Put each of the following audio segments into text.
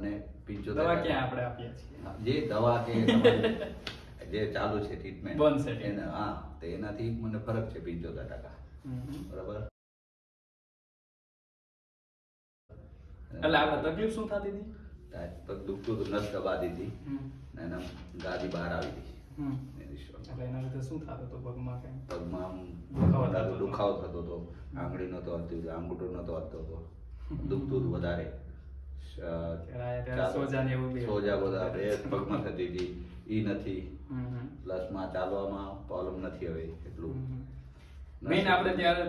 મને પિંચોતેર દવા ક્યાં આપણે આપીએ છીએ જે દવા કે જે ચાલુ છે ટ્રીટમેન્ટ છે એને હા તો એનાથી મને ફરક છે પિંચોતેર ટકા. બરાબર એટલે આ તકલીફ શું થતી હતી પગ દુખતું હતું નસ દબા દીધી હમ. ને એના ગાદી બહાર આવી હતી. એની શોર્ટ. એટલે એના લીધે શું થતું હતું પગમાં કઈ પગમાં દુખાવો થતો હતો. દુખાવો થતો હતો આંગળી નતો હલતી આંગૂઠો નતો આવતો હતો દુખતું હતું વધારે. સોજા બધા બે પગમાં થતી હતી. ઈ નથી. પ્લસમાં ચાલવામાં પ્રોબ્લેમ નથી હવે એટલું. મેઇન આપણે ત્યારે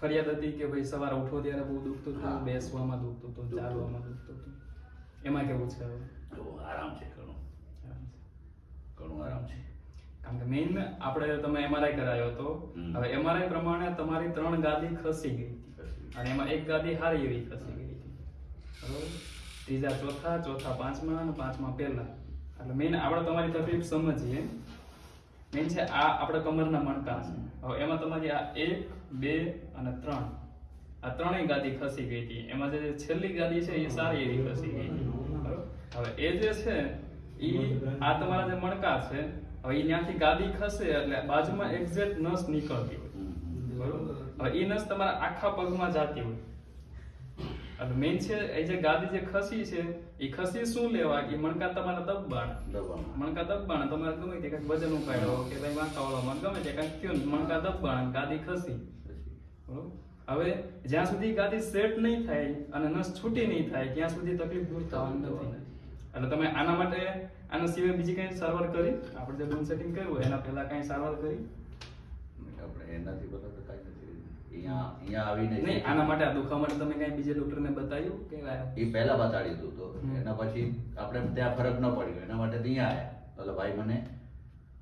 ફરિયાદ હતી કે ભાઈ સવારે ઉઠો ત્યારે બહુ દુખતું હતું બેસવામાં દુખતું હતું ચાલવામાં દુખતું હતું. એમાં કેવું છે હવે? આરામ છે ઘણું. ઘણું આરામ છે. કારણ કે મેઇન આપણે તમે એમઆરઆઈ કરાયો હતો. હવે એમઆરઆઈ પ્રમાણે તમારી ત્રણ ગાદી ખસી ગઈ. અને એમાં એક ગાદી હારી એવી ખસી ગઈ હતી. બરોબર? ત્રીજા ચોથા ચોથા પાંચમા અને પાંચમા પહેલા. એટલે મેઇન આપણે તમારી તકલીફ સમજીએ. મેઇન છે આ આપણે કમરના મણકા છે હવે એમાં તમારી આ એક, બે અને ત્રણ. આ ત્રણેય ગાદી ખસી ગઈ હતી. એમાં જે છેલ્લી ગાદી છે એ સારી એવી ખસી ગઈ હવે એ જે છે એ આ તમારા જે મણકા છે, હવે એ ત્યાંથી ગાદી ખસે એટલે બાજુમાં એક્ઝેક્ટ નસ નીકળતી હોય. બરોબર? હવે ઈ નસ તમારા આખા પગમાં જાતી હોય. એટલે મેઇન છે એ જે ગાદી જે ખસી છે એ ખસી શું લેવા? એ મણકા તમારા દબાણ. મણકા દબાણ. તમારે ગમે તે કંઈક વજન ઉપાડો કે ભાઈ વાંકાવાળામાં ગમે તે કાંઈક થયું મણકા દબાણ ગાદી ખસી. બરોબર? હવે જ્યાં સુધી ગાદી સેટ નહીં થાય અને નસ છૂટી નહીં થાય ત્યાં સુધી તકલીફ દૂર થવાની નથી. એટલે તમે આના માટે આના સિવાય બીજી કઈ સારવાર કરી? આપણે જે બોન સેટિંગ કર્યું એના પહેલા કઈ સારવાર કરી? આપણે એનાથી બધા તો કાંઈ નથી. અહીંયા અહીંયા આવીને નહીં આના માટે આ દુખાવા માટે તમે કઈ બીજે ડોક્ટરને બતાવ્યું કે એ પહેલા તો. એના પછી આપણે ત્યાં ફરક ન પડ્યો. એના માટે અહીંયા આવ્યા એટલે ભાઈ મને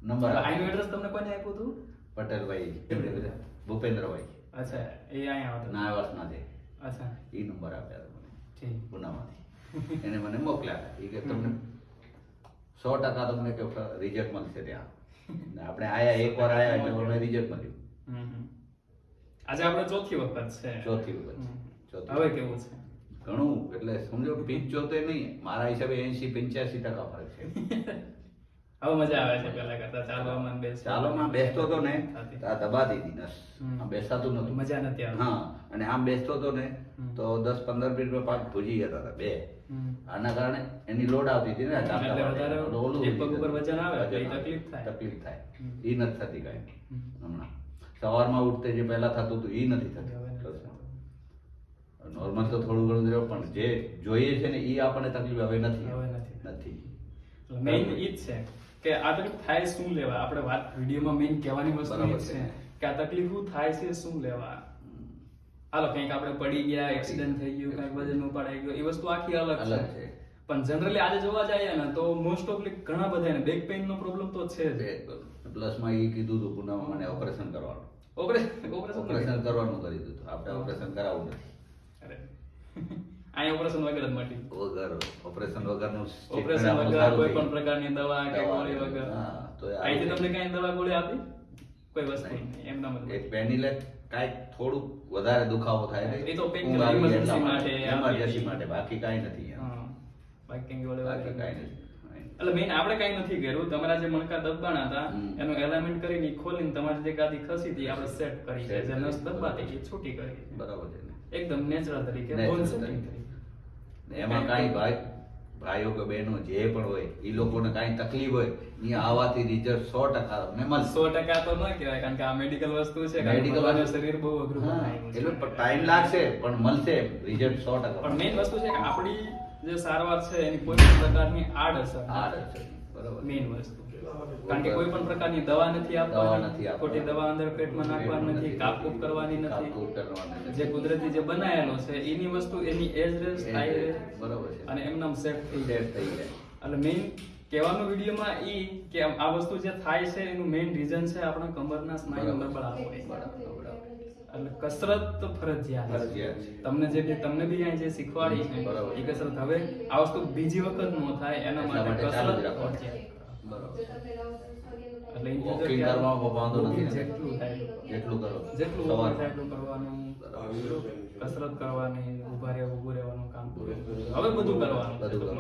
નંબર આઈનું એડ્રેસ તમને કોને આપ્યું હતું? પટેલભાઈ ભૂપેન્દ્રભાઈ. અચ્છા એ અહીંયા આવતો. નાવાસના છે. અચ્છા. એ નંબર આપ્યા હતા મને. પુનામાંથી એને મને મોકલ્યા. એ કે તમને સો ટકા તમને કે રિઝલ્ટ મળશે ત્યાં. આપણે આયા એક વાર આયા એટલે મને રિઝલ્ટ મળ્યું. આજે આપણે ચોથી વખત છે. ચોથી વખત હવે કેવું છે? ઘણું એટલે સમજો પંચોતેર નહીં મારા હિસાબે એસી પંચ્યાસી ટકા ફરક છે. હવે મજા આવે છે પેલા કરતા. ચાલવામાં બેસ ચાલવામાં બેસતો. તો ને આ દબા દીધી નસ. આમ બેસાતું નતું. મજા નથી આવતી. હા અને આમ બેસતો તો ને તો દસ પંદર મિનિટમાં પાક ભૂજી જતા હતા બે. આના કારણે એની લોડ આવતી હતી ને. વધારે ઓલું ઉપર વજન આવે તકલીફ થાય. તકલીફ થાય. એ નથી થતી કાંઈ. હમણાં. સવારમાં ઉઠતે જે પહેલા થતું હતું એ નથી થતું. નોર્મલ તો થોડું ઘણું રહ્યું પણ જે જોઈએ છે ને એ આપણને તકલીફ હવે નથી. હવે નથી. મેઇન ઈ જ છે કે આ તકલીફ થાય શું લેવા? આપણે વાત વિડીયોમાં મેઇન કહેવાની વસ્તુ છે. કે આ તકલીફ થાય છે શું લેવા? હાલો કંઈક આપણે પડી ગયા એક્સિડન્ટ થઈ ગયું કંઈક વજન ઉપાડાઈ ગયો એ વસ્તુ આખી અલગ અલગ છે. છે. પણ જનરલી આજે જોવા જઈએ ને તો મોસ્ટ ઓફલી ઘણા બધા બેક પેઇન નો પ્રોબ્લેમ તો છે જ. પ્લસમાં એ કીધું હતું પૂનામાં મને ઓપરેશન કરવાનું. ઓપરેશન કરવાનું કરી દીધું આપણે ઓપરેશન કરાવવું નથી અહીંયા ઓપરેશન વગર જ મટી વગર ઓપરેશન વગરનું ઓપરેશન વગર કોઈ પણ. પ્રકારની દવા કે ગોળી વગર. તો આજે તમને કઈ દવા ગોળી આપી કોઈ વસ્તુ નહીં. ના મતલબ મત એક પેનીલે કાંઈક થોડુંક વધારે દુખાવો થાય ને એ તો પેન માટે માટે બાકી કાંઈ નથી એમ. હા બાકી કાંઈ નથી એટલે મેઇન આપણે કઈ નથી કર્યું. તમારા જે મણકા દબાણા હતા એનો એલાઇનમેન્ટ કરીને ખોલીને તમારી જે ગાદી ખસી હતી આપણે સેટ કરી છે. જે નસ દબાતી એ છૂટી કરી બરાબર છે. એકદમ નેચરલ તરીકે બોન સેટિંગ કરી એમાં કાઈ ભાઈ ભાઈઓ કે બહેનો જે પણ હોય એ લોકોને કાંઈ તકલીફ હોય અહીંયા આવવાથી રિઝલ્ટ સો ટકા તમને મળશે. સો ટકા તો ન કહેવાય કારણ કે આ મેડિકલ વસ્તુ છે મેડિકલ શરીર બહુ અઘરું એટલે ટાઈમ લાગશે પણ મળશે રિઝલ્ટ સો ટકા. પણ મેઇન વસ્તુ છે કે આપણી જે સારવાર છે એની કોઈ પણ પ્રકારની આડઅસર આડઅસર, બરોબર. મેઇન વસ્તુ. કારણ કે કોઈ પણ પ્રકારની દવા નથી આપવાની નથી ખોટી દવા અંદર પેટમાં નાખવાની નથી કાપકૂપ કરવાની નથી. કરવાની નથી. જે કુદરતી જે બનાયેલો છે એની વસ્તુ એની એજ રેસ થાય બરોબર અને એમનામ જાય. થઈ જાય. એટલે મેઇન કહેવાનું વિડીયોમાં એ કે આ વસ્તુ જે થાય છે એનું મેઇન રીઝન છે આપણા કમરના સ્નાયુ બરાબર. નબળા. એટલે કસરત તો ફરજિયાત ફરજિયાત છે. તમને જે તમને બી અહીં જે શીખવાડી છે એ કસરત હવે આ વસ્તુ બીજી વખત ન થાય એના માટે કસરત ફરજિયાત બરાબર એટલે ઈ Walking કીધું કે વાંધો નથી જેટલું થાય એટલું કરો. જેટલું કરો જેટલું સવારમાં. થાય એટલું કરવાનું કસરત કરવાની ઊભા રહેવું ઉભું રહેવાનું કામ બધું. હવે બધું કરવાનું.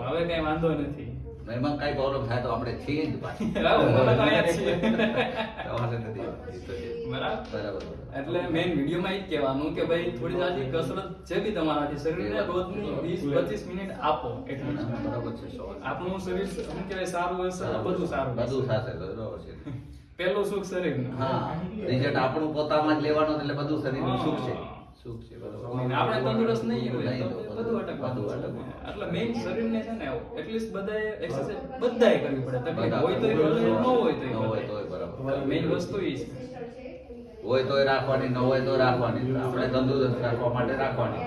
હવે કઈ વાંધો નથી એમાં કઈ પ્રોબ્લેમ થાય તો આપણે છીએ જ પાછી. તમારે નથી. બરાબર. એટલે મેઇન વિડીયોમાં એ જ કહેવાનું કે ભાઈ થોડી જાજી કસરત જે બી તમારાથી શરીરને રોજની વીસ પચીસ મિનિટ આપો એટલે બરાબર છે આપણું શરીર શું કહેવાય સારું હશે બધું સારું બધું થશે બરાબર છે. પેલું સુખ શરીર હા રિઝલ્ટ આપણું પોતામાં જ લેવાનું એટલે બધું શરીર સુખ છે. સુખ છે આપણે તંદુરસ્ત નહીં હોય તો તો બધું. અટકવાનું બધું છે. અટકવાનું. એટલે મેઇન શરીરને છે ને એટલીસ્ટ બધાએ એક્સરસાઇઝ બધાએ કરવી પડે. તકલીફ હોય તો ન હોય તો ન હોય તોય બરાબર. મેઇન વસ્તુ એ છે. હોય તોય રાખવાની ન હોય તો રાખવાની. આપણે તંદુરસ્ત રાખવા માટે રાખવાની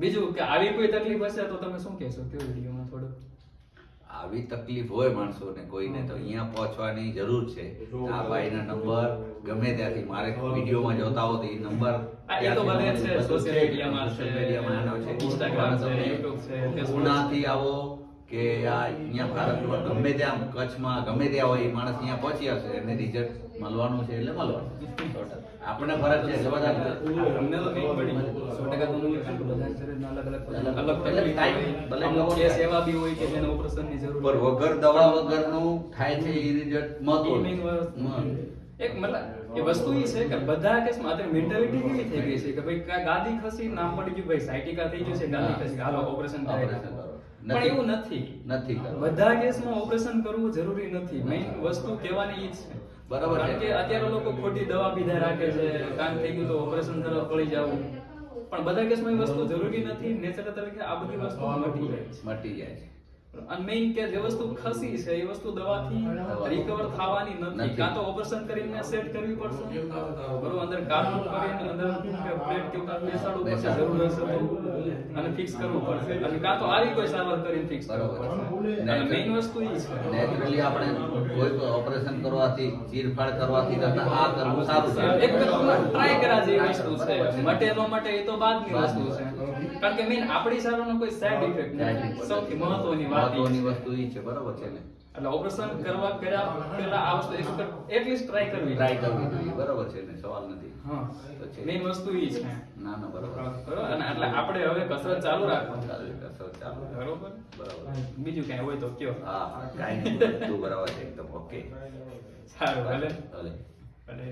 બીજું કે આવી કોઈ તકલીફ હશે તો તમે શું કહેશો? કયો વિડીયોમાં થોડું આવી તકલીફ હોય માણસોને કોઈને તો અહીંયા પહોંચવાની જરૂર છે. આ ભાઈના નંબર ગમે ત્યાંથી મારે વિડીયોમાં જોતા હો તો એ નંબર પુણાથી આવો કે આ અહીંયા ભારતમાં ગમે ત્યાં કચ્છમાં ગમે ત્યાં હોય એ માણસ અહીંયા પહોંચી આવશે એને રિઝલ્ટ મળવાનું છે એટલે મળવાનું આપણને ફરક છે એટલે બધા અમને તો નહીં પડી સો ટકા અલગ અલગ અલગ- થાય. હોય ભલે કેસ એવા બી હોય કે જેને ઓપરેશનની જરૂર પર વગર દવા વગરનું થાય છે એ રિઝલ્ટ. હમ. એક મતલબ એ વસ્તુ એ છે કે બધા કેસમાં અત્યારે મેન્ટાલિટી કેવી થઈ ગઈ છે? કે ભાઈ ગાદી ખસી નામ પડી ગયું ભાઈ સાયટિકા થઈ ગયું છે ગાદી ખસી. હાલો ઓપરેશન. કરો. પણ એવું નથી. નથી બધા કેસમાં ઓપરેશન કરવું જરૂરી નથી. મેઇન વસ્તુ કહેવાની ઈ છે. બરાબર કે અત્યારે લોકો ખોટી દવા પીધા રાખે છે કામ થઈ ગયું તો ઓપરેશન તરફ પડી જવું. પણ બધા કેસમાં એ વસ્તુ જરૂરી નથી. નેચર તરીકે આ બધી વસ્તુ મટી જાય છે. મટી જાય છે. મેઇન કે જે વસ્તુ ખસી છે એ વસ્તુ દવાથી રિકવર થવાની નથી. કાં તો ઓપરેશન કરીને સેટ કરવી પડશે. બરોબર અંદર કાર્ડ કરીને અંદર કે પ્લેટ કે કાંઈ બેસાડવું પડશે જરૂર હશે તો. અને ફિક્સ કરવું પડશે. અને કાં તો આવી કોઈ સારવાર કરીને ફિક્સ કરવું પડશે. અને મેઇન વસ્તુ એ છે. નેચરલી આપણે કોઈ ઓપરેશન કરવાથી ચીરફાડ કરવાથી કરતા આ કરવું સારું છે. એક ટ્રાય કરા જેવી વસ્તુ છે. મટે ન મટે એ તો બાદની વસ્તુ છે. કારણ કે મેન આપણી સારવારનો કોઈ સાઈડ ઇફેક્ટ નથી. સૌથી મહત્વની વાત મહત્વની વસ્તુ એ છે બરાબર છે ને? એટલે ઓપરેશન કરવા પહેલા પહેલા આ વસ્તુ એક વખત એટલીસ્ટ ટ્રાય કરવી ટ્રાય કરવી જોઈએ બરાબર છે ને? સવાલ નથી. હા. મેઈન વસ્તુ એ છે. ના ના બરાબર. બરોબર. અને એટલે આપણે હવે કસરત ચાલુ રાખવાની. ચાલુ કસરત ચાલુ બરોબર? બરાબર. બીજું કઈ હોય તો કયો. હા હા કાંઈ નહીં બધું બરાબર છે એકદમ ઓકે સારું ભલે. ભલે. ભલે.